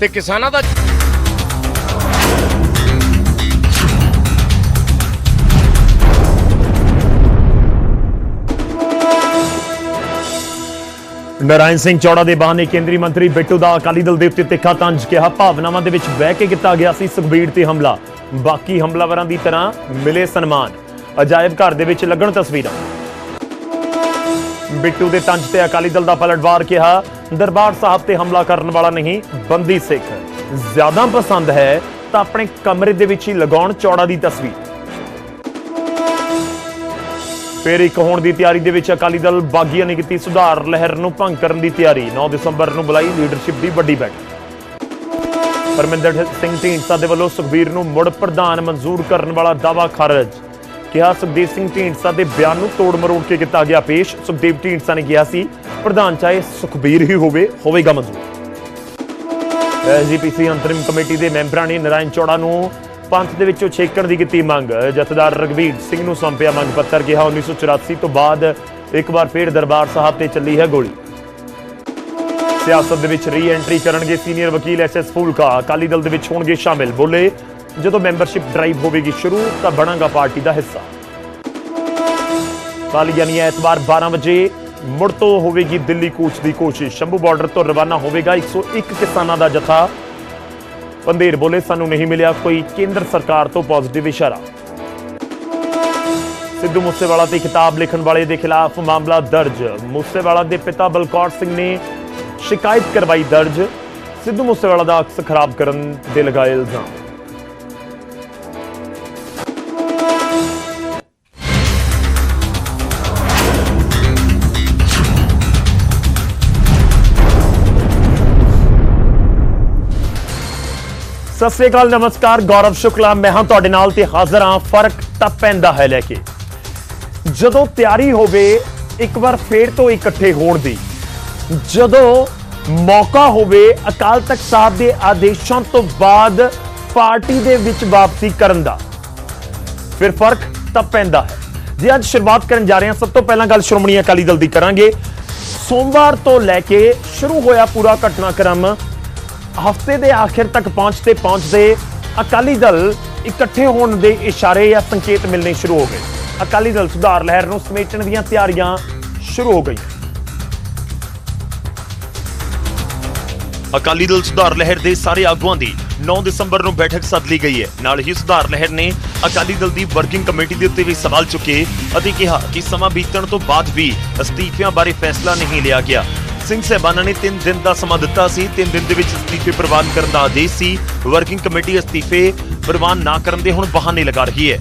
ਤੇ ਕਿਸਾਨਾਂ ਦਾ ਨਰਾਇਣ ਸਿੰਘ ਚੌੜਾ ਦੇ ਬਹਾਨੇ ਕੇਂਦਰੀ ਮੰਤਰੀ ਬਿੱਟੂ ਦਾ ਅਕਾਲੀ ਦਲ ਦੇ ਉੱਤੇ ਤਿੱਖਾ ਤੰਜ ਕਿਹਾ, ਭਾਵਨਾਵਾਂ ਦੇ ਵਿੱਚ ਬਹਿ ਕੇ ਕੀਤਾ ਗਿਆ ਸੀ ਸੁਖਬੀਰ ਤੇ ਹਮਲਾ। ਬਾਕੀ ਹਮਲਾਵਰਾਂ ਦੀ ਤਰ੍ਹਾਂ ਮਿਲੇ ਸਨਮਾਨ। ਅਜਾਇਬ ਘਰ ਦੇ ਵਿੱਚ ਲੱਗਣ ਤਸਵੀਰਾਂ। ਬਿੱਟੂ ਦੇ ਤੰਜ ਤੇ ਅਕਾਲੀ ਦਲ ਦਾ ਪਲਟਵਾਰ ਕਿਹਾ ਦਰਬਾਰ ਸਾਹਿਬ ਤੇ ਹਮਲਾ ਕਰਨ ਵਾਲਾ ਨਹੀਂ, ਬੰਦੀ ਸਿੱਖ। ਜ਼ਿਆਦਾ ਪਸੰਦ ਹੈ ਤਾਂ ਆਪਣੇ ਕਮਰੇ ਦੇ ਵਿੱਚ ਹੀ ਲਗਾਉਣ ਚੌੜਾ ਦੀ ਤਸਵੀਰ। ਫਿਰ ਇੱਕ ਹੋਣ ਦੀ ਤਿਆਰੀ ਦੇ ਵਿੱਚ ਅਕਾਲੀ ਦਲ ਬਾਗੀਆਂ ਨੇ ਕੀਤੀ ਸੁਧਾਰ। ਲਹਿਰ ਨੂੰ ਭੰਗ ਕਰਨ ਦੀ ਤਿਆਰੀ। 9 ਦਸੰਬਰ ਨੂੰ ਬੁਲਾਈ ਲੀਡਰਸ਼ਿਪ ਦੀ ਵੱਡੀ ਬੈਠਕ। ਪਰਮਿੰਦਰ ਸਿੰਘ ਢੀਂਡਸਾ ਦੇ ਵੱਲੋਂ ਸੁਖਬੀਰ ਨੂੰ ਮੁੜ ਪ੍ਰਧਾਨ ਮਨਜ਼ੂਰ ਕਰਨ ਵਾਲਾ ਦਾਵਾ ਖਾਰਜ। ਕਿਹਾ ਸੁਖਦੇਵ ਸਿੰਘ ਢੀਂਡਸਾ ਦੇ ਬਿਆਨ ਨੂੰ ਤੋੜ ਮਰੋੜ ਕੇ ਕੀਤਾ ਗਿਆ ਪੇਸ਼। ਸੁਖਦੇਵ ਢੀਂਡਸਾ ਨੇ ਕਿਹਾ ਸੀ, ਪ੍ਰਧਾਨ ਚਾਹੇ ਸੁਖਬੀਰ ਹੀ ਹੋਵੇ, ਹੋਵੇਗਾ ਮਨਜ਼ੂਰ। ਐਸਜੀਪੀਸੀ ਅੰਤਰਿਮ ਕਮੇਟੀ ਦੇ ਮੈਂਬਰਾਂ ਨੇ ਨਰਾਇਣ ਚੌੜਾ ਨੂੰ ਪੰਥ ਦੇ ਵਿੱਚੋਂ ਛੇਕਣ ਦੀ ਕੀਤੀ ਮੰਗ। ਜਥੇਦਾਰ ਰਗਵੀਰ ਸਿੰਘ ਨੂੰ ਸੌਂਪਿਆ ਮੰਗ ਪੱਤਰ, ਕਿਹਾ 1984 ਤੋਂ ਬਾਅਦ ਇੱਕ ਵਾਰ ਫੇਰ ਦਰਬਾਰ ਸਾਹਿਬ ਤੇ ਚੱਲੀ ਹੈ ਗੋਲੀ। ਸਿਆਸਤ ਦੇ ਵਿੱਚ ਰੀ ਐਂਟਰੀ ਕਰਨਗੇ ਸੀਨੀਅਰ ਵਕੀਲ ਐਸਐਸ ਫੂਲਕਾ। ਅਕਾਲੀ ਦਲ ਦੇ ਵਿੱਚ ਹੋਣਗੇ ਸ਼ਾਮਿਲ। ਬੋਲੇ ਜਦੋਂ ਮੈਂਬਰਸ਼ਿਪ ਡਰਾਈਵ ਹੋਵੇਗੀ ਸ਼ੁਰੂ, ਤਾਂ ਬਣਾਂਗਾ ਪਾਰਟੀ ਦਾ ਹਿੱਸਾ। ਕੱਲ ਯਾਨੀ ਐਤਵਾਰ 12 ਵਜੇ ਮੁੜ ਤੋਂ ਹੋਵੇਗੀ ਦਿੱਲੀ ਕੂਚ ਦੀ ਕੋਸ਼ਿਸ਼। ਸ਼ੰਭੂ ਬਾਰਡਰ ਤੋਂ ਰਵਾਨਾ ਹੋਵੇਗਾ 101 ਕਿਸਾਨਾਂ ਦਾ ਜਥਾ। ਪੰਦੇਰ ਬੋਲੇ, ਸਾਨੂੰ ਨਹੀਂ ਮਿਲਿਆ ਕੋਈ ਕੇਂਦਰ ਸਰਕਾਰ ਤੋਂ ਪੋਜ਼ਿਟਿਵ ਇਸ਼ਾਰਾ। ਸਿੱਧੂ ਮੂਸੇਵਾਲਾ ਦੀ ਕਿਤਾਬ ਲਿਖਣ ਵਾਲੇ ਦੇ ਖਿਲਾਫ ਮਾਮਲਾ ਦਰਜ। ਮੂਸੇਵਾਲਾ ਦੇ ਪਿਤਾ ਬਲਕੌਰ ਸਿੰਘ ਨੇ ਸ਼ਿਕਾਇਤ ਕਰਵਾਈ ਦਰਜ। ਸਿੱਧੂ ਮੂਸੇਵਾਲਾ ਦਾ ਅਕਸ ਖਰਾਬ ਕਰਨ ਦੇ ਲਗਾਏ ਇਲਜ਼ਾਮ। ਸਤਿ ਸ੍ਰੀ ਅਕਾਲ, ਨਮਸਕਾਰ, ਗੌਰਵ ਸ਼ੁਕਲਾ। ਮੈਂ ਹਾਂ ਤੁਹਾਡੇ ਨਾਲ ਤੇ ਹਾਜ਼ਰ ਹਾਂ। ਫ਼ਰਕ ਤਾਂ ਪੈਂਦਾ ਹੈ ਲੈ ਕੇ। ਜਦੋਂ ਤਿਆਰੀ ਹੋਵੇ, ਇੱਕ ਵਾਰ ਫੇਰ ਤੋਂ ਇਕੱਠੇ ਹੋਣ ਦੀ। ਜਦੋਂ ਮੌਕਾ ਹੋਵੇ, ਅਕਾਲ ਤਖਤ ਸਾਹਿਬ ਦੇ ਆਦੇਸ਼ਾਂ ਤੋਂ ਬਾਅਦ ਪਾਰਟੀ ਦੇ ਵਿੱਚ ਵਾਪਸੀ ਕਰਨ ਦਾ। ਫਿਰ ਫ਼ਰਕ ਤਾਂ ਪੈਂਦਾ ਹੈ। ਜੇ, ਅੱਜ ਸ਼ੁਰੂਆਤ ਕਰਨ ਜਾ ਰਹੇ ਹਾਂ। ਸਭ ਤੋਂ ਪਹਿਲਾਂ ਗੱਲ ਸ਼੍ਰੋਮਣੀ ਅਕਾਲੀ ਦਲ ਦੀ ਕਰਾਂਗੇ। ਸੋਮਵਾਰ ਤੋਂ ਲੈ ਕੇ ਸ਼ੁਰੂ ਹੋਇਆ ਪੂਰਾ ਘਟਨਾਕ੍ਰਮ ਹਫ਼ਤੇ ਦੇ ਆਖਿਰ ਤੱਕ ਪਹੁੰਚਦੇ ਪਹੁੰਚਦੇ ਅਕਾਲੀ ਦਲ ਇਕੱਠੇ ਹੋਣ ਦੇ ਇਸ਼ਾਰੇ ਜਾਂ ਸੰਕੇਤ ਮਿਲਣੇ ਸ਼ੁਰੂ ਹੋ ਗਏ। ਅਕਾਲੀ ਦਲ ਸੁਧਾਰ ਲਹਿਰ ਨੂੰ ਸਮੇਟਣ ਦੀਆਂ ਤਿਆਰੀਆਂ ਸ਼ੁਰੂ ਹੋ ਗਈਆਂ। ਅਕਾਲੀ ਦਲ ਸੁਧਾਰ ਲਹਿਰ ਦੇ ਸਾਰੇ ਆਗੂਆਂ ਦੀ 9 ਦਸੰਬਰ ਨੂੰ ਬੈਠਕ ਸੱਦ ਲਈ ਗਈ ਹੈ। ਨਾਲ ਹੀ ਸੁਧਾਰ ਲਹਿਰ ਨੇ ਅਕਾਲੀ ਦਲ ਦੀ ਵਰਕਿੰਗ ਕਮੇਟੀ ਦੇ ਉੱਤੇ ਵੀ ਸਵਾਲ ਚੁੱਕੇ ਅਤੇ ਕਿਹਾ ਕਿ ਸਮਾਂ ਬੀਤਣ ਤੋਂ ਬਾਅਦ ਵੀ ਅਸਤੀਫਿਆਂ ਬਾਰੇ ਫੈਸਲਾ ਨਹੀਂ ਲਿਆ ਗਿਆ। ਸਿੰਘ ਸਹਿਬਾਨਾ ਨੇ 3 ਦਿਨ ਦਾ ਸਮਾਂ ਦਿੱਤਾ ਸੀ। 3 ਦਿਨ ਦੇ ਵਿੱਚ ਅਸਤੀਫੇ ਪ੍ਰਵਾਨ ਕਰਨ ਦਾ ਆਦੇਸ਼ ਸੀ। ਵਰਕਿੰਗ ਕਮੇਟੀ ਅਸਤੀਫੇ ਪ੍ਰਵਾਨ ਨਾ ਕਰਨ ਦੇ ਹੁਣ ਬਹਾਨੇ ਲਗਾ ਰਹੀ ਹੈ।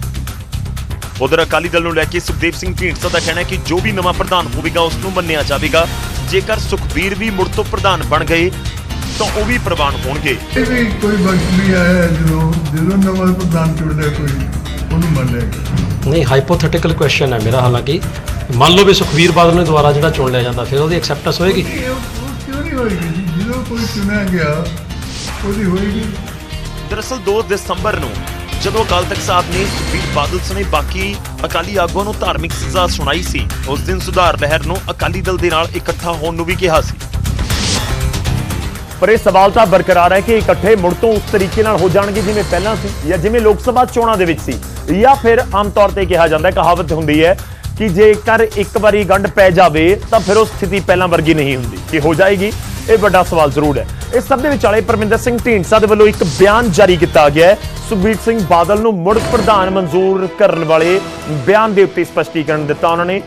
ਉਧਰ ਅਕਾਲੀ ਦਲ ਨੂੰ ਲੈ ਕੇ ਸੁਖਦੇਵ ਸਿੰਘ ਢੀਂਡਸਾ ਦਾ ਕਹਿਣਾ ਹੈ ਕਿ ਜੋ ਵੀ ਨਵਾਂ ਪ੍ਰਧਾਨ ਹੋਵੇਗਾ, ਉਸ ਨੂੰ ਮੰਨਿਆ ਜਾਵੇਗਾ। ਜੇਕਰ ਸੁਖਬੀਰ ਵੀ ਮੁੜ ਤੋਂ ਪ੍ਰਧਾਨ ਬਣ ਗਏ, ਤਾਂ ਉਹ ਵੀ ਪ੍ਰਵਾਨ ਹੋਣਗੇ। ਇਹ ਵੀ ਕੋਈ ਵਕਤ ਨਹੀਂ ਆਇਆ ਜਦੋਂ ਜਦੋਂ ਨਵਾਂ ਪ੍ਰਧਾਨ ਚੁਣਦਾ ਕੋਈ? ਉਹਨੂੰ ਮੰਨੇਗਾ ਨਹੀਂ ਹਾਈਪੋਥੈਟੀਕਲ ਕੁਐਸਚਨ ਹੈ ਮੇਰਾ ਹਾਲਾਂਕਿ। ਮੰਨ ਲਓ ਵੀ ਸੁਖਵੀਰ ਬਾਦਲ ਨੇ ਦੁਬਾਰਾ ਜਿਹੜਾ ਚੁਣ ਲਿਆ ਜਾਂਦਾ ਫਿਰ ਉਹਦੀ ਐਕਸੈਪਟੈਂਸ ਹੋਏਗੀ? ਕਿਉਂ ਨਹੀਂ ਹੋਏਗੀ ਜੀ? ਜਦੋਂ ਕੋਈ ਚੁਣਿਆ ਗਿਆ ਉਹਦੀ ਹੋਏਗੀ। ਦਰਅਸਲ 2 ਦਸੰਬਰ ਨੂੰ ਜਦੋਂ ਅਕਾਲ ਤਖਤ ਸਾਹਿਬ ਨੇ ਸੁਖਬੀਰ ਬਾਦਲ ਸਣੇ ਬਾਕੀ ਅਕਾਲੀ ਆਗੂਆਂ ਨੂੰ ਧਾਰਮਿਕ ਸਜ਼ਾ ਸੁਣਾਈ ਸੀ ਉਸ ਦਿਨ ਸੁਧਾਰ ਲਹਿਰ ਨੂੰ ਅਕਾਲੀ ਦਲ ਦੇ ਨਾਲ ਇਕੱਠਾ ਹੋਣ ਨੂੰ ਵੀ ਕਿਹਾ ਸੀ। ਪਰ ਇਹ ਸਵਾਲ ਤਾਂ ਬਰਕਰਾਰ ਹੈ ਕਿ ਇਕੱਠੇ ਮੁੜ ਤੋਂ ਉਸ ਤਰੀਕੇ ਨਾਲ ਹੋ ਜਾਣਗੇ ਜਿਵੇਂ ਪਹਿਲਾਂ ਸੀ ਜਾਂ ਜਿਵੇਂ ਲੋਕ ਸਭਾ ਚੋਣਾਂ ਦੇ ਵਿੱਚ ਸੀ। ਜਾਂ ਫਿਰ ਆਮ ਤੌਰ ਤੇ ਕਿਹਾ ਜਾਂਦਾ ਹੈ ਕਹਾਵਤ ਹੁੰਦੀ ਹੈ ਕਿ ਜੇਕਰ ਇੱਕ ਵਾਰੀ ਗੰਢ ਪੈ ਜਾਵੇ ਤਾਂ ਫਿਰ ਉਹ ਸਥਿਤੀ ਪਹਿਲਾਂ ਵਰਗੀ ਨਹੀਂ ਹੁੰਦੀ। ਕਿ ਹੋ ਜਾਏਗੀ? ਇਹ ਵੱਡਾ ਸਵਾਲ ਜ਼ਰੂਰ ਹੈ। ਇਸ ਸਭ ਦੇ ਵਿਚਾਲੇ ਪਰਮਿੰਦਰ ਸਿੰਘ ਢੀਂਡਸਾ ਦੇ ਵੱਲੋਂ ਇੱਕ ਬਿਆਨ ਜਾਰੀ ਕੀਤਾ ਗਿਆ ਹੈ। ਸੁਖਬੀਰ ਸਿੰਘ ਬਾਦਲ ਨੂੰ ਮੁੜ ਪ੍ਰਧਾਨ ਮਨਜ਼ੂਰ ਕਰਨ ਵਾਲੇ ਬਿਆਨ ਦੇ ਉੱਤੇ ਸਪਸ਼ਟੀਕਰਨ ਦਿੱਤਾ ਉਹਨਾਂ ਨੇ।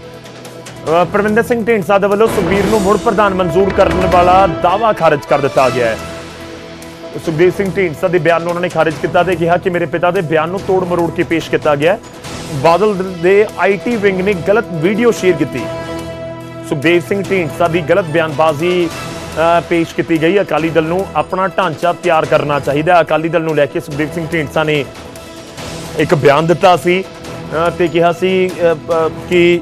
ਅ, ਪਰਮਿੰਦਰ ਸਿੰਘ ਢੀਂਡਸਾ ਦੇ ਵੱਲੋਂ ਸੁਖਬੀਰ ਨੂੰ ਮੁੜ ਪ੍ਰਧਾਨ ਮਨਜ਼ੂਰ ਕਰਨ ਵਾਲਾ ਦਾਅਵਾ ਖਾਰਜ ਕਰ ਦਿੱਤਾ ਗਿਆ ਹੈ। ਸੁਖਦੇਵ ਸਿੰਘ ਢੀਂਡਸਾ ਦੇ ਬਿਆਨ ਨੂੰ ਉਹਨਾਂ ਨੇ ਖਾਰਜ ਕੀਤਾ ਤੇ ਕਿਹਾ ਕਿ ਮੇਰੇ ਪਿਤਾ ਦੇ ਬਿਆਨ ਨੂੰ ਤੋੜ ਮਰੋੜ ਕੇ ਪੇਸ਼ ਕੀਤਾ ਗਿਆ ਬਾਦਲ ਦੇ ਆਈਟੀ ਵਿੰਗ ਨੇ ਗਲਤ ਵੀਡੀਓ ਸ਼ੇਅਰ ਕੀਤੀ। ਸੁਖਦੇਵ ਸਿੰਘ ਢੀਂਡਸਾ ਦੀ ਗਲਤ ਬਿਆਨਬਾਜ਼ੀ ਪੇਸ਼ ਕੀਤੀ ਗਈ। ਅਕਾਲੀ ਦਲ ਨੂੰ ਆਪਣਾ ਢਾਂਚਾ ਤਿਆਰ ਕਰਨਾ ਚਾਹੀਦਾ ਅਕਾਲੀ ਦਲ ਨੂੰ ਲੈ ਕੇ ਸੁਖਦੇਵ ਸਿੰਘ ਢੀਂਡਸਾ ਨੇ ਇੱਕ ਬਿਆਨ ਦਿੱਤਾ ਸੀ ਅ, ਤੇ ਕਿਹਾ ਸੀ ਕਿ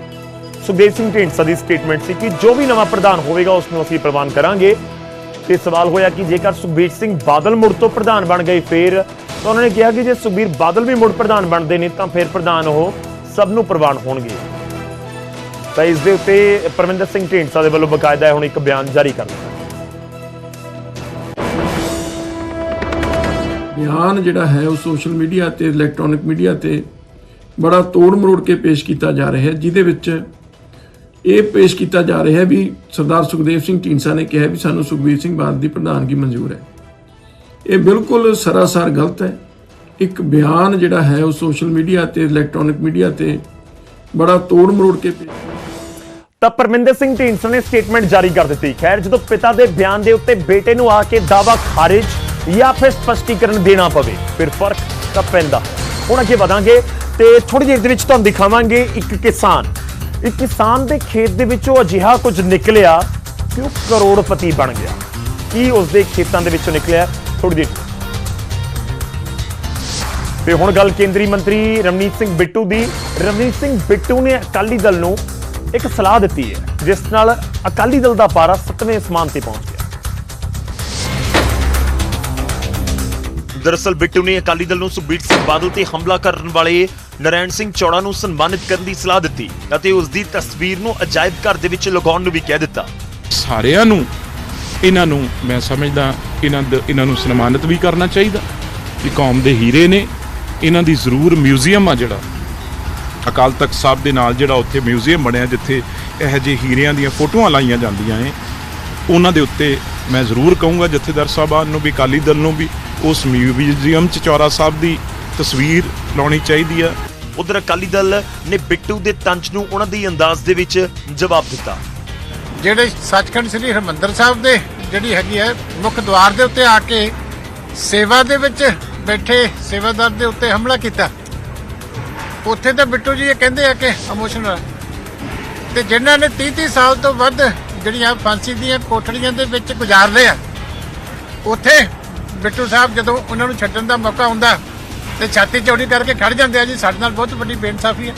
ਸੁਖਦੇਵ ਸਿੰਘ ਢੀਂਡਸਾ ਦੀ ਸਟੇਟਮੈਂਟ ਸੀ ਕਿ ਜੋ ਵੀ ਨਵਾਂ ਪ੍ਰਧਾਨ ਹੋਵੇਗਾ ਉਸ ਨੂੰ ਅਸੀਂ ਪ੍ਰਵਾਨ ਕਰਾਂਗੇ। ਤੇ ਸਵਾਲ ਹੋਇਆ ਕਿ ਜੇਕਰ ਸੁਖਬੀਰ ਸਿੰਘ ਬਾਦਲ ਮੁੜ ਤੋਂ ਪ੍ਰਧਾਨ ਬਣ ਗਏ ਫਿਰ, ਤਾਂ ਉਹਨਾਂ ਨੇ ਕਿਹਾ ਕਿ ਜੇ ਸੁਖਬੀਰ ਬਾਦਲ ਵੀ ਮੁੜ ਪ੍ਰਧਾਨ ਬਣਦੇ ਨੇ, ਤਾਂ ਫਿਰ ਪ੍ਰਧਾਨ ਉਹ ਸਭ ਨੂੰ ਪ੍ਰਵਾਨ ਹੋਣਗੇ। ਤਾਂ ਇਸ ਦੇ ਉੱਤੇ ਪਰਮਿੰਦਰ ਸਿੰਘ ਢੀਂਡਸਾ ਦੇ ਵੱਲੋਂ ਬਕਾਇਦਾ ਹੁਣ ਇੱਕ ਬਿਆਨ ਜਾਰੀ ਕਰ ਦਿੱਤਾ। ਬਿਆਨ ਜਿਹੜਾ ਹੈ ਉਹ ਸੋਸ਼ਲ ਮੀਡੀਆ ਤੇ, ਇਲੈਕਟ੍ਰੋਨਿਕ ਮੀਡੀਆ ਤੇ ਬੜਾ ਤੋੜ ਮਰੋੜ ਕੇ ਪੇਸ਼ ਕੀਤਾ ਜਾ ਰਿਹਾ ਹੈ, ਜਿਹਦੇ ਵਿੱਚ ਇਹ ਪੇਸ਼ ਕੀਤਾ ਜਾ ਰਿਹਾ ਹੈ ਵੀ ਸਰਦਾਰ ਸੁਖਦੇਵ ਸਿੰਘ ਢੀਂਡਸਾ ਨੇ ਕਿਹਾ ਵੀ ਸਾਨੂੰ ਸੁਖਬੀਰ ਸਿੰਘ ਬਾਦਲ ਦੀ ਪ੍ਰਧਾਨਗੀ ਮਨਜ਼ੂਰ ਹੈ। ਇਹ ਬਿਲਕੁਲ ਸਰਾਸਰ ਗਲਤ ਹੈ। ਇੱਕ ਬਿਆਨ ਜਿਹੜਾ ਹੈ ਉਹ ਸੋਸ਼ਲ ਮੀਡੀਆ ਤੇ, ਇਲੈਕਟ੍ਰੋਨਿਕ ਮੀਡੀਆ ਤੇ ਬੜਾ ਤੋੜ ਮਰੋੜ ਕੇ ਪੇਸ਼ ਤਾਂ ਪਰਮਿੰਦਰ ਸਿੰਘ ਢੀਂਡਸਾ ਨੇ ਸਟੇਟਮੈਂਟ ਜਾਰੀ ਕਰ ਦਿੱਤੀ। ਖੈਰ, ਜਦੋਂ ਪਿਤਾ ਦੇ ਬਿਆਨ ਦੇ ਉੱਤੇ ਬੇਟੇ ਨੂੰ ਆ ਕੇ ਦਾਵਾ ਖਾਰਿਜ ਜਾਂ ਫਿਰ ਸਪਸ਼ਟੀਕਰਨ ਦੇਣਾ ਪਵੇ, ਫਿਰ ਫ਼ਰਕ ਤਾਂ ਪੈਂਦਾ। ਹੁਣ ਅੱਗੇ ਵਧਾਂਗੇ ਤੇ ਥੋੜੀ ਦੇਰ ਦੇ ਵਿੱਚ ਤੁਹਾਨੂੰ ਦਿਖਾਵਾਂਗੇ ਇੱਕ ਕਿਸਾਨ। ਇੱਕ ਕਿਸਾਨ ਦੇ ਖੇਤ ਦੇ ਵਿੱਚੋਂ ਅਜਿਹਾ ਕੁਝ ਨਿਕਲਿਆ ਕਿ ਉਹ ਕਰੋੜਪਤੀ ਬਣ ਗਿਆ। ਕੀ ਉਸ ਦੇ ਖੇਤਾਂ ਦੇ ਵਿੱਚੋਂ ਨਿਕਲਿਆ? ਥੋੜੀ ਦੇਰ। ਤੇ ਹੁਣ ਗੱਲ ਕੇਂਦਰੀ ਮੰਤਰੀ ਰਮਨੀਤ ਸਿੰਘ ਬਿੱਟੂ ਦੀ। ਰਮਨੀਤ ਸਿੰਘ ਬਿੱਟੂ ਨੇ ਅਕਾਲੀ ਦਲ ਨੂੰ ਇੱਕ ਸਲਾਹ ਦਿੱਤੀ ਹੈ, ਜਿਸ ਨਾਲ ਅਕਾਲੀ ਦਲ ਦਾ ਪਾਰਾ 7ਵੇਂ ਅਸਮਾਨ ਤੇ ਪਹੁੰਚ ਗਿਆ। ਦਰਅਸਲ ਬਿੱਟੂ ਨੇ ਅਕਾਲੀ ਦਲ ਨੂੰ ਸੁਖਬੀਰ ਸਿੰਘ ਬਾਦਲ ਤੇ ਹਮਲਾ ਕਰਨ ਵਾਲੇ ਨਰੈਣ ਸਿੰਘ ਚੌੜਾ ਨੂੰ ਸਨਮਾਨਿਤ ਕਰਨ ਦੀ ਸਲਾਹ ਦਿੱਤੀ ਅਤੇ ਉਸ ਦੀ ਤਸਵੀਰ ਨੂੰ ਅਜਾਇਬ ਘਰ ਦੇ ਵਿੱਚ ਲਗਾਉਣ ਨੂੰ ਵੀ ਕਹਿ ਦਿੱਤਾ। ਸਾਰਿਆਂ ਨੂੰ, ਇਹਨਾਂ ਨੂੰ ਮੈਂ ਸਮਝਦਾ ਇਹਨਾਂ ਦ- ਇਹਨਾਂ ਨੂੰ ਸਨਮਾਨਿਤ ਵੀ ਕਰਨਾ ਚਾਹੀਦਾ। ਕਿ ਕੌਮ ਦੇ ਹੀਰੇ ਨੇ, ਇਹਨਾਂ ਦੀ ਜ਼ਰੂਰ ਮਿਊਜ਼ੀਅਮ ਆ ਜਿਹੜਾ। ਅਕਾਲ ਤਖਤ ਸਾਹਿਬ ਦੇ ਨਾਲ ਜਿਹੜਾ ਉੱਥੇ ਮਿਊਜ਼ੀਅਮ ਬਣਿਆ, ਜਿੱਥੇ ਇਹੋ ਜਿਹੇ ਹੀਰਿਆਂ ਦੀਆਂ ਫੋਟੋਆਂ ਲਾਈਆਂ ਜਾਂਦੀਆਂ ਨੇ, ਉਹਨਾਂ ਦੇ ਉੱਤੇ ਮੈਂ ਜ਼ਰੂਰ ਕਹੂੰਗਾ ਜਥੇਦਾਰ ਸਾਹਿਬਾਨ ਨੂੰ ਵੀ, ਅਕਾਲੀ ਦਲ ਨੂੰ ਵੀ, ਉਸ ਮਿਊਜ਼ੀਅਮ 'ਚ ਚੌਰਾ ਸਾਹਿਬ ਦੀ ਤਸਵੀਰ ਲਾਉਣੀ ਚਾਹੀਦੀ ਆ। ਉਧਰ ਅਕਾਲੀ ਦਲ ਨੇ ਬਿੱਟੂ ਦੇ ਤੰਜ ਨੂੰ ਉਹਨਾਂ ਦੀ ਅੰਦਾਜ਼ ਦੇ ਵਿੱਚ ਜਵਾਬ ਦਿੱਤਾ। ਜਿਹੜੇ ਸੱਚਖੰਡ ਸ੍ਰੀ ਹਰਿਮੰਦਰ ਸਾਹਿਬ ਦੇ ਜਿਹੜੀ ਹੈਗੀ ਹੈ ਮੁੱਖ ਦੁਆਰ ਦੇ ਉੱਤੇ ਆ ਕੇ ਸੇਵਾ ਦੇ ਵਿੱਚ ਬੈਠੇ ਸੇਵਾਦਾਰ ਦੇ ਉੱਤੇ ਹਮਲਾ ਕੀਤਾ। ਉੱਥੇ ਤਾਂ ਬਿੱਟੂ ਜੀ ਇਹ ਕਹਿੰਦੇ ਆ ਕਿ ਇਮੋਸ਼ਨਲ ਤੇ ਜਿਨ੍ਹਾਂ ਨੇ 30 30 ਸਾਲ ਤੋਂ ਵੱਧ ਜਿਹੜੀਆਂ ਫਾਂਸੀ ਦੀਆਂ ਕੋਠੜੀਆਂ ਦੇ ਵਿੱਚ ਗੁਜ਼ਾਰ ਲਏ ਆ ਉੱਥੇ ਬਿੱਟੂ ਸਾਹਿਬ ਜਦੋਂ ਉਹਨਾਂ ਨੂੰ ਛੱਡਣ ਦਾ ਮੌਕਾ ਹੁੰਦਾ ਤੇ ਛਾਤੀ ਚੌੜੀ ਕਰਕੇ ਖੜ ਜਾਂਦੇ ਆ ਜੀ। ਸਾਡੇ ਨਾਲ ਬਹੁਤ ਵੱਡੀ ਬੇਇਨਸਾਫੀ ਹੈ।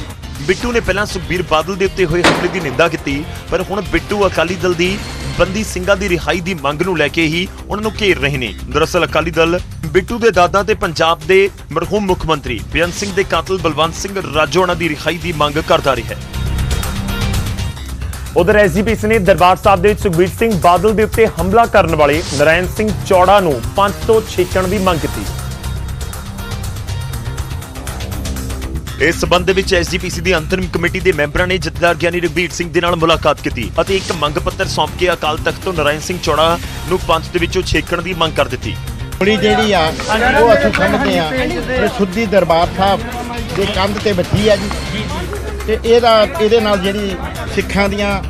ਬਿੱਟੂ ਨੇ ਪਹਿਲਾਂ ਸੁਖਬੀਰ ਬਾਦਲ ਦੇ ਉੱਤੇ ਹੋਏ ਹਮਲੇ ਦੀ ਨਿੰਦਾ ਕੀਤੀ ਪਰ ਹੁਣ ਬਿੱਟੂ ਅਕਾਲੀ ਦਲ ਦੀ ਬੰਦੀ ਸਿੰਘਾਂ ਦੀ ਰਿਹਾਈ ਦੀ ਮੰਗ ਨੂੰ ਲੈ ਕੇ ਹੀ ਉਹਨਾਂ ਨੂੰ ਘੇਰ ਰਹੇ ਨੇ। ਦਰਅਸਲ ਅਕਾਲੀ ਦਲ ਬਿੱਟੂ ਦੇ ਦਾਦਾ ਤੇ ਪੰਜਾਬ ਦੇ ਮਰਹੂਮ ਮੁੱਖ ਮੰਤਰੀ ਬੇਅੰਤ ਸਿੰਘ ਦੇ ਕਾਤਲ ਬਲਵੰਤ ਸਿੰਘ ਰਾਜੋਆਣਾ ਦੀ ਰਿਹਾਈ ਦੀ ਮੰਗ ਕਰਦਾ ਰਿਹਾ ਹੈ। ਉਧਰ ਐਸਜੀਪੀਸੀ ਨੇ ਦਰਬਾਰ ਸਾਹਿਬ ਦੇ ਵਿੱਚ ਸੁਖਬੀਰ ਸਿੰਘ ਬਾਦਲ ਦੇ ਉੱਤੇ ਹਮਲਾ ਕਰਨ ਵਾਲੇ ਨਰੈਣ ਸਿੰਘ ਚੌੜਾ ਨੂੰ ਪੰਜ ਤੋਂ ਛੇਕਣ ਦੀ ਮੰਗ ਕੀਤੀ। ਇਸ ਸਬੰਧ ਦੇ ਵਿੱਚ ਐਸਜੀਪੀਸੀ ਦੀ ਅੰਤਰਿਮ ਕਮੇਟੀ ਦੇ ਮੈਂਬਰਾਂ ਨੇ ਜਥੇਦਾਰ ਗਿਆਨੀ ਰਘਬੀਰ ਸਿੰਘ ਦੇ ਨਾਲ ਮੁਲਾਕਾਤ ਕੀਤੀ ਅਤੇ ਇੱਕ ਮੰਗ ਪੱਤਰ ਸੌਂਪ ਕੇ ਅਕਾਲ ਤਖਤ ਤੋਂ ਨਰਾਇਣ ਸਿੰਘ ਚੌੜਾ ਨੂੰ ਪੰਥ ਦੇ ਵਿੱਚੋਂ ਛੇਕਣ ਦੀ ਮੰਗ ਕਰ ਦਿੱਤੀ। ਕੁੜੀ ਜਿਹੜੀ ਆ, ਉਹ ਅਸੀਂ ਸਮਝਦੇ ਆ ਕਿ ਸੁੱਧੀ ਦਰਬਾਰ ਸਾਹਿਬ ਦੇ ਕੰਧ ਤੇ ਬੱਜੀ ਆ ਜੀ। ਤੇ ਇਹਦਾ, ਇਹਦੇ ਨਾਲ ਜਿਹੜੀ ਸਿੱਖਾਂ ਦੀਆਂ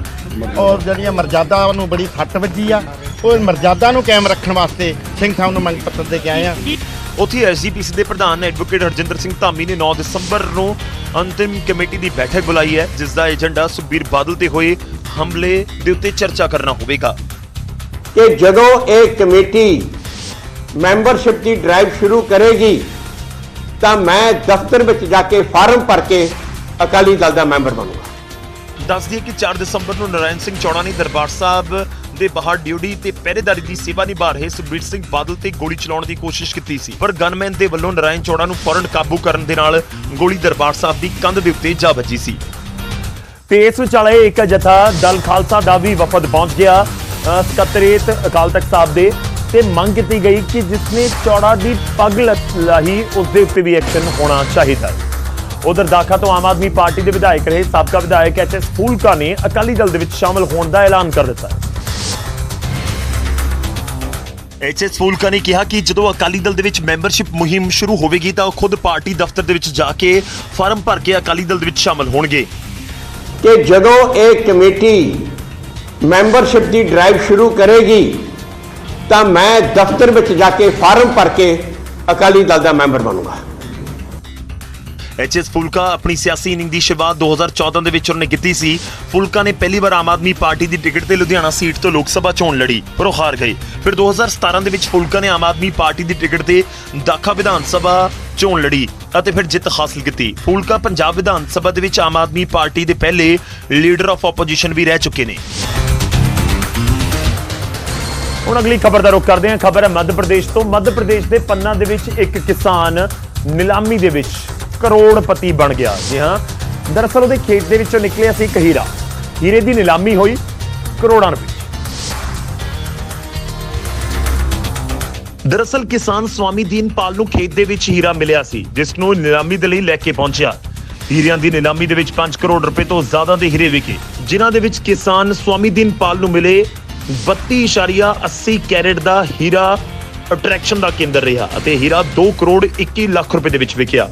ਔਰ ਜਿਹੜੀਆਂ ਮਰਜ਼ਾਦਾ ਨੂੰ ਬੜੀ ਫੱਟ ਵੱਜੀ ਆ। ਉਹ ਮਰਜ਼ਾਦਾ ਨੂੰ ਕਾਇਮ ਰੱਖਣ ਵਾਸਤੇ ਸਿੰਘ ਸਾਹਿਬ ਨੂੰ ਮੰਗ ਪੱਤਰ ਦੇ ਕੇ ਆਏ ਆ। ਉੱਥੇ ਐਸਜੀਪੀਸੀ ਦੇ ਪ੍ਰਧਾਨ ਐਡਵੋਕੇਟ ਹਰਜਿੰਦਰ ਸਿੰਘ ਧਾਮੀ ਨੇ 9 ਦਸੰਬਰ ਨੂੰ ਅੰਤਿਮ ਕਮੇਟੀ ਦੀ ਬੈਠਕ ਬੁਲਾਈ ਹੈ ਜਿਸ ਦਾ ਏਜੰਡਾ ਸੁਖਬੀਰ ਬਾਦਲ ਤੇ ਹੋਏ ਹਮਲੇ ਦੇ ਉੱਤੇ ਚਰਚਾ ਕਰਨਾ ਹੋਵੇਗਾ। ਕਿ ਜਦੋਂ ਇਹ ਕਮੇਟੀ ਮੈਂਬਰਸ਼ਿਪ ਦੀ ਡਰਾਈਵ ਸ਼ੁਰੂ ਕਰੇਗੀ ਤਾਂ ਮੈਂ ਦਫ਼ਤਰ ਵਿੱਚ ਜਾ ਕੇ ਫਾਰਮ ਭਰ ਕੇ ਅਕਾਲੀ ਦਲ ਦਾ ਮੈਂਬਰ ਬਣੂੰਗਾ। ਦੱਸ ਦਈਏ ਕਿ 4 ਦਸੰਬਰ ਨੂੰ ਨਰਾਇਣ ਸਿੰਘ ਚੌੜਾ ਨੇ ਦਰਬਾਰ ਸਾਹਿਬ ਦੇ ਬਾਹਰ ਡਿਊਟੀ ਤੇ ਪਹਿਰੇਦਾਰੀ ਦੀ ਸੇਵਾ ਨਿਭਾ ਰਹੇ ਸੁਖਬੀਰ ਸਿੰਘ ਬਾਦਲ ਤੇ ਗੋਲੀ ਚਲਾਉਣ ਦੀ ਕੋਸ਼ਿਸ਼ ਕੀਤੀ ਸੀ। ਪਰ ਗਨਮੈਨ ਦੇ ਵੱਲੋਂ ਨਰਾਇਣ ਚੌੜਾ ਨੂੰ ਫੌਰਨ ਕਾਬੂ ਕਰਨ ਦੇ ਨਾਲ ਗੋਲੀ ਦਰਬਾਰ ਸਾਹਿਬ ਦੀ ਕੰਧ ਦੇ ਉੱਤੇ ਜਾ ਵੱਜੀ ਸੀ। ਤੇ ਇਸ ਵਿਚਾਲੇ ਇੱਕ ਜਥਾ ਦਲ ਖਾਲਸਾ ਦਾ ਵੀ ਵਫਦ ਪਹੁੰਚ ਗਿਆ। ਸਕੱਤਰੇਤ ਅਕਾਲ ਤਖਤ ਸਾਹਿਬ ਦੇ ਤੇ ਮੰਗ ਕੀਤੀ ਗਈ ਕਿ ਜਿਸਨੇ ਚੌੜਾ ਦੀ ਪੱਗ ਲ- ਲਾਹੀ ਉਸ ਦੇ ਉੱਤੇ ਵੀ ਐਕਸ਼ਨ ਹੋਣਾ ਚਾਹੀਦਾ। ਉਧਰ ਦਾਖਾ ਤੋਂ ਆਮ ਆਦਮੀ ਪਾਰਟੀ ਦੇ ਵਿਧਾਇਕ ਰਹੇ ਸਾਬਕਾ ਵਿਧਾਇਕ ਐਚ ਐਸ ਫੂਲਕਾ ਨੇ ਅਕਾਲੀ ਦਲ ਦੇ ਵਿੱਚ ਸ਼ਾਮਲ ਹੋਣ ਦਾ ਐਲਾਨ ਕਰ ਦਿੱਤਾ। ਐਚਐਸ ਫੂਲਕਾ ਨੇ ਕਿਹਾ ਕਿ ਜਦੋਂ ਅਕਾਲੀ ਦਲ ਦੇ ਵਿੱਚ ਮੈਂਬਰਸ਼ਿਪ ਮੁਹਿੰਮ ਸ਼ੁਰੂ ਹੋਵੇਗੀ ਤਾਂ ਉਹ ਖੁਦ ਪਾਰਟੀ ਦਫ਼ਤਰ ਦੇ ਵਿੱਚ ਜਾ ਕੇ ਫਾਰਮ ਭਰ ਕੇ ਅਕਾਲੀ ਦਲ ਦੇ ਵਿੱਚ ਸ਼ਾਮਲ ਹੋਣਗੇ। ਕਿ ਜਦੋਂ ਇਹ ਕਮੇਟੀ ਮੈਂਬਰਸ਼ਿਪ ਦੀ ਡਰਾਈਵ ਸ਼ੁਰੂ ਕਰੇਗੀ, ਤਾਂ ਮੈਂ ਦਫ਼ਤਰ ਵਿੱਚ ਜਾ ਕੇ ਫਾਰਮ ਭਰ ਕੇ ਅਕਾਲੀ ਦਲ ਦਾ ਮੈਂਬਰ ਬਣੂੰਗਾ। ਐਚਐਸ ਫੁਲਕਾ ਆਪਣੀ ਸਿਆਸੀ ਇਨਿੰਗ ਦੀ ਸ਼ੁਰੂਆਤ 2014 ਦੇ ਵਿੱਚ ਉਹਨੇ ਕੀਤੀ ਸੀ। ਫੁਲਕਾ ਨੇ ਪਹਿਲੀ ਵਾਰ ਆਮ ਆਦਮੀ ਪਾਰਟੀ ਦੀ ਟਿਕਟ ਤੇ ਲੁਧਿਆਣਾ ਸੀਟ ਤੋਂ ਲੋਕ ਸਭਾ ਚੋਣ ਲੜੀ, ਪਰ ਉਹ ਹਾਰ ਗਏ। ਫਿਰ 2017 ਦੇ ਵਿੱਚ ਫੁਲਕਾ ਨੇ ਆਮ ਆਦਮੀ ਪਾਰਟੀ ਦੀ ਟਿਕਟ ਤੇ ਦਾਖਾ ਵਿਧਾਨ ਸਭਾ ਚੋਣ ਲੜੀ ਅਤੇ ਫਿਰ ਜਿੱਤ ਹਾਸਲ ਕੀਤੀ। ਫੁਲਕਾ ਪੰਜਾਬ ਵਿਧਾਨ ਸਭਾ ਦੇ ਵਿੱਚ ਆਮ ਆਦਮੀ ਪਾਰਟੀ ਦੇ ਪਹਿਲੇ ਲੀਡਰ ਆਫ ਆਪੋਜੀਸ਼ਨ ਵੀ ਰਹਿ ਚੁੱਕੇ ਨੇ। ਹੁਣ ਅਗਲੀ ਖਬਰ ਦਾ ਰੁਖ ਕਰਦੇ ਹਾਂ। ਖਬਰ ਹੈ ਮੱਧ ਪ੍ਰਦੇਸ਼ ਤੋਂ। ਮੱਧ ਪ੍ਰਦੇਸ਼ ਦੇ ਪੰਨਾ ਦੇ ਵਿੱਚ ਇੱਕ ਕਿਸਾਨ ਨਿਲਾਮੀ ਦੇ ਵਿੱਚ। ਕਰੋੜਪਤੀ ਬਣ ਗਿਆ। ਜੀ ਹਾਂ, ਦਰਅਸਲ ਉਹਦੇ ਖੇਤ ਦੇ ਵਿੱਚੋਂ ਨਿਕਲਿਆ ਸੀ ਇੱਕ ਹੀਰਾ ਹੀਰੇ ਦੀ ਨਿਲਾਮੀ ਹੋਈ ਕਰੋੜਾਂ ਰੁਪਏ ਦਰਅਸਲ ਕਿਸਾਨ ਸਵਾਮੀ ਦੀਨਪਾਲ ਨੂੰ ਖੇਤ ਦੇ ਵਿੱਚ ਹੀਰਾ ਮਿਲਿਆ ਸੀ, ਜਿਸ ਨੂੰ ਨਿਲਾਮੀ ਦੇ ਲਈ ਲੈ ਕੇ ਪਹੁੰਚਿਆ। ਹੀਰਿਆਂ ਦੀ ਨਿਲਾਮੀ ਦੇ ਵਿੱਚ 5 ਕਰੋੜ ਰੁਪਏ ਤੋਂ ਜ਼ਿਆਦਾ ਦੇ ਹੀਰੇ ਵਿਕੇ, ਜਿਨ੍ਹਾਂ ਦੇ ਵਿੱਚ ਕਿਸਾਨ ਸਵਾਮੀ ਦੀਨਪਾਲ ਨੂੰ ਮਿਲੇ 32.80 ਕੈਰੇਟ ਦਾ ਹੀਰਾ ਅਟਰੈਕਸ਼ਨ ਦਾ ਕੇਂਦਰ ਰਿਹਾ ਅਤੇ ਹੀਰਾ 2 ਕਰੋੜ 21 ਲੱਖ ਰੁਪਏ ਦੇ ਵਿੱਚ ਵਿਕਿਆ।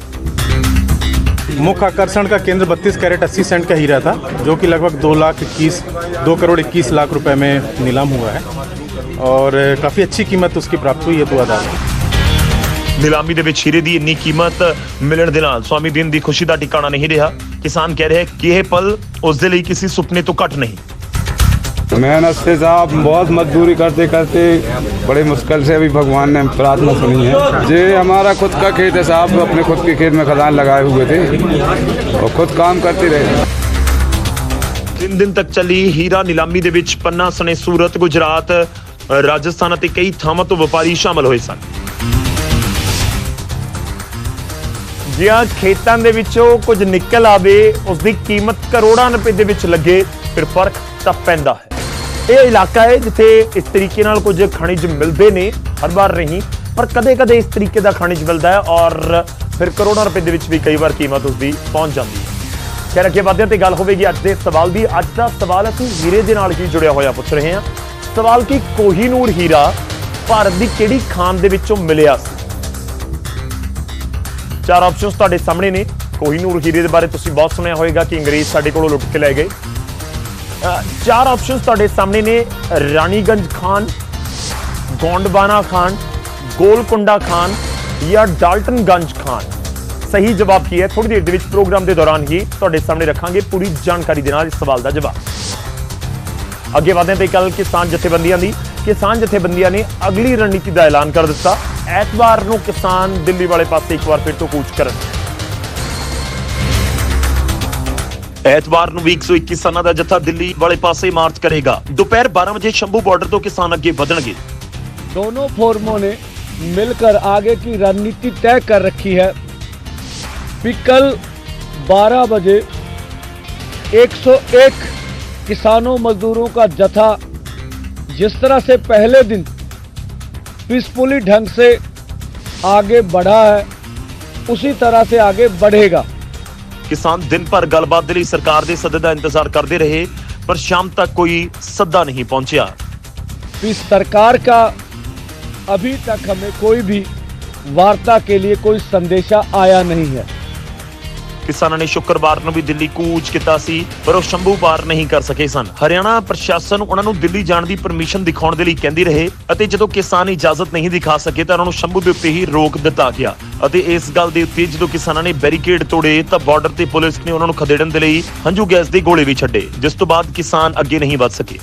मुख्य आकर्षण का केंद्र 32 कैरेट 80 सेंट का हीरा था जो कि लगभग दो लाख इक्कीस दो करोड़ इक्कीस लाख रुपए में नीलाम हुआ है और काफ़ी अच्छी कीमत उसकी प्राप्त हुई है तो अदा ਨਿਲਾਮੀ ਦੇ ਵਿੱਚ ਹੀਰੇ ਦੀ ਇੰਨੀ ਕੀਮਤ ਮਿਲਣ ਦੇ ਨਾਲ ਸਵਾਮੀ ਦੀਨ ਦੀ ਖੁਸ਼ੀ ਦਾ ਟਿਕਾਣਾ ਨਹੀਂ ਰਿਹਾ ਕਿਸਾਨ ਕਹਿ ਰਹੇ ਕਿ ਇਹ ਪਲ ਉਸ ਦੇ ਲਈ ਕਿਸੇ ਸੁਪਨੇ ਤੋਂ ਘੱਟ ਨਹੀਂ मेहनत से साहब बहुत मजदूरी करते करते बड़े मुश्किल से अभी भगवान ने प्रार्थना सुनी है ये हमारा खुद का खेत है साहब अपने खुद के खेत में खदान लगाए हुए थे और खुद काम करते रहे ਤਿੰਨ ਦਿਨ ਤੱਕ ਚੱਲੀ ਹੀਰਾ ਨਿਲਾਮੀ ਦੇ ਵਿੱਚ ਪੰਨਾ ਸਣੇ ਸੂਰਤ ਗੁਜਰਾਤ ਅ, ਰਾਜਸਥਾਨ ਅਤੇ ਕਈ ਥਾਵਾਂ ਤੋਂ ਵਪਾਰੀ ਸ਼ਾਮਲ ਹੋਏ ਸਨ ਜਿਹਾਂ ਖੇਤਾਂ ਦੇ ਵਿੱਚੋਂ ਕੁਝ ਨਿਕਲ ਆਵੇ ਉਸ ਦੀ ਕੀਮਤ ਕਰੋੜਾਂ ਰੁਪਏ ਦੇ ਵਿੱਚ ਲੱਗੇ ਫਿਰ ਫਰਕ ਤਾਂ ਪੈਂਦਾ ਹੈ ਇਹ ਇਲਾਕਾ ਹੈ ਜਿੱਥੇ ਇਸ ਤਰੀਕੇ ਨਾਲ ਕੁਝ ਖਣਿਜ ਮਿਲਦੇ ਨੇ, ਹਰ ਵਾਰ ਨਹੀਂ, ਪਰ ਕਦੇ-ਕਦੇ ਇਸ ਤਰੀਕੇ ਦਾ ਖਣਿਜ ਮਿਲਦਾ ਹੈ ਔਰ ਫਿਰ ਕਰੋੜਾਂ ਰੁਪਏ ਦੇ ਵਿੱਚ ਵੀ ਕਈ ਵਾਰ ਕੀਮਤ ਉਸ ਦੀ ਪਹੁੰਚ ਜਾਂਦੀ ਹੈ। ਖੈਰ, ਅੱਗੇ ਵਧਦੇ ਤੇ ਗੱਲ ਹੋਵੇਗੀ ਅੱਜ ਦੇ ਸਵਾਲ ਦੀ। ਅੱਜ ਦਾ ਸਵਾਲ ਅਸੀਂ ਹੀਰੇ ਦੇ ਨਾਲ ਹੀ ਜੁੜਿਆ ਹੋਇਆ ਪੁੱਛ ਰਹੇ ਹਾਂ। ਸਵਾਲ ਕਿ ਕੋਹੀਨੂਰ ਹੀਰਾ ਭਾਰਤ ਦੀ ਕਿਹੜੀ ਖਾਨ ਦੇ ਵਿੱਚੋਂ ਮਿਲਿਆ ਸੀ? ਚਾਰ ਆਪਸ਼ਨਸ ਤੁਹਾਡੇ ਸਾਹਮਣੇ ਨੇ। ਕੋਹੀਨੂਰ ਹੀਰੇ ਦੇ ਬਾਰੇ ਤੁਸੀਂ ਬਹੁਤ ਸੁਣਿਆ ਹੋਵੇਗਾ ਕਿ ਅੰਗਰੇਜ਼ ਸਾਡੇ ਕੋਲੋਂ ਲੁੱਟ ਕੇ ਲੈ ਗਏ। ਚਾਰ ਆਪਸ਼ਨਸ ਤੁਹਾਡੇ ਸਾਹਮਣੇ ਨੇ। ਰਾਣੀਗੰਜ ਖਾਨ, ਗੋਂਡਵਾਨਾ ਖਾਨ, ਗੋਲਕੁੰਡਾ ਖਾਨ ਜਾਂ ਡਾਲਟਨਗੰਜ ਖਾਨ। ਸਹੀ ਜਵਾਬ ਕੀ ਹੈ? ਥੋੜੀ ਦੇਰ ਦੇ ਵਿੱਚ ਪ੍ਰੋਗਰਾਮ ਦੇ ਦੌਰਾਨ ਹੀ ਤੁਹਾਡੇ ਸਾਹਮਣੇ ਰੱਖਾਂਗੇ ਪੂਰੀ ਜਾਣਕਾਰੀ ਦੇ ਨਾਲ ਇਸ ਸਵਾਲ ਦਾ ਜਵਾਬ। ਅੱਗੇ ਵਧਦੇ ਹਾਂ ਤੇ ਕੱਲ ਕਿਸਾਨ ਜਥੇਬੰਦੀਆਂ ਦੀ। ਕਿਸਾਨ ਜਥੇਬੰਦੀਆਂ ਨੇ ਅਗਲੀ ਰਣਨੀਤੀ ਦਾ ਐਲਾਨ ਕਰ ਦਿੱਤਾ। ਐਤਵਾਰ ਨੂੰ ਕਿਸਾਨ ਦਿੱਲੀ ਵਾਲੇ ਪਾਸੇ ਇੱਕ ਵਾਰ ਫਿਰ ਤੋਂ ਕੂਚ ਕਰਨ। ਐਤਵਾਰ ਨੂੰ ਵੀ 121 ਕਿਸਾਨਾਂ ਦਾ ਜਥਾ ਦਿੱਲੀ ਵਾਲੇ ਪਾਸੇ ਮਾਰਚ ਕਰੇਗਾ ਦੁਪਹਿਰ 12 ਵਜੇ ਸ਼ੰਭੂ ਬਾਰਡਰ ਤੋਂ ਕਿਸਾਨ ਅੱਗੇ ਵਧਣਗੇ दोनों फोरमों ने मिलकर आगे की रणनीति तय कर रखी है कि कल 12 बजे 101 किसानों मजदूरों का जथा जिस तरह से पहले दिन पीसफुली ढंग से आगे बढ़ा है उसी तरह से आगे बढ़ेगा ਕਿਸਾਨ ਦਿਨ ਭਰ ਗੱਲਬਾਤ ਦੇ ਲਈ ਸਰਕਾਰ ਦੇ ਸੱਦੇ ਦਾ ਇੰਤਜ਼ਾਰ ਕਰਦੇ ਰਹੇ ਪਰ ਸ਼ਾਮ ਤੱਕ ਕੋਈ ਸੱਦਾ ਨਹੀਂ ਪਹੁੰਚਿਆ कि सरकार का अभी तक हमें कोई भी वार्ता के लिए कोई संदेशा आया नहीं है ਕਿਸਾਨਾਂ ਨੇ ਸ਼ੁੱਕਰਵਾਰ ਨੂੰ ਵੀ ਦਿੱਲੀ ਕੂਚ ਕੀਤਾ ਸੀ, ਪਰ ਉਹ ਸ਼ੰਭੂ ਪਾਰ ਨਹੀਂ ਕਰ ਸਕੇ ਸਨ। ਹਰਿਆਣਾ ਪ੍ਰਸ਼ਾਸਨ ਉਹਨਾਂ ਨੂੰ ਦਿੱਲੀ ਜਾਣ ਦੀ ਪਰਮਿਸ਼ਨ ਦਿਖਾਉਣ ਦੇ ਲਈ ਕਹਿੰਦੀ ਰਹੇ ਅਤੇ ਜਦੋਂ ਕਿਸਾਨ ਇਜਾਜ਼ਤ ਨਹੀਂ ਦਿਖਾ ਸਕੇ ਤਾਂ ਉਹਨਾਂ ਨੂੰ ਸ਼ੰਭੂ ਦੇ ਉੱਤੇ ਹੀ ਰੋਕ ਦਿੱਤਾ ਗਿਆ। ਅਤੇ ਇਸ ਗੱਲ ਦੇ ਉੱਤੇ ਜਦੋਂ ਕਿਸਾਨਾਂ ਨੇ ਬੈਰੀਕੇਡ ਤੋੜੇ ਤਾਂ ਬਾਰਡਰ ਤੇ ਪੁਲਿਸ ਨੇ ਉਹਨਾਂ ਨੂੰ ਖਦੇੜਨ ਦੇ ਲਈ ਹੰਝੂ ਗੈਸ ਦੇ ਗੋਲੇ ਵੀ ਛੱਡੇ, ਜਿਸ ਤੋਂ ਬਾਅਦ ਕਿਸਾਨ ਅੱਗੇ ਨਹੀਂ ਵੱਧ ਸਕੇ।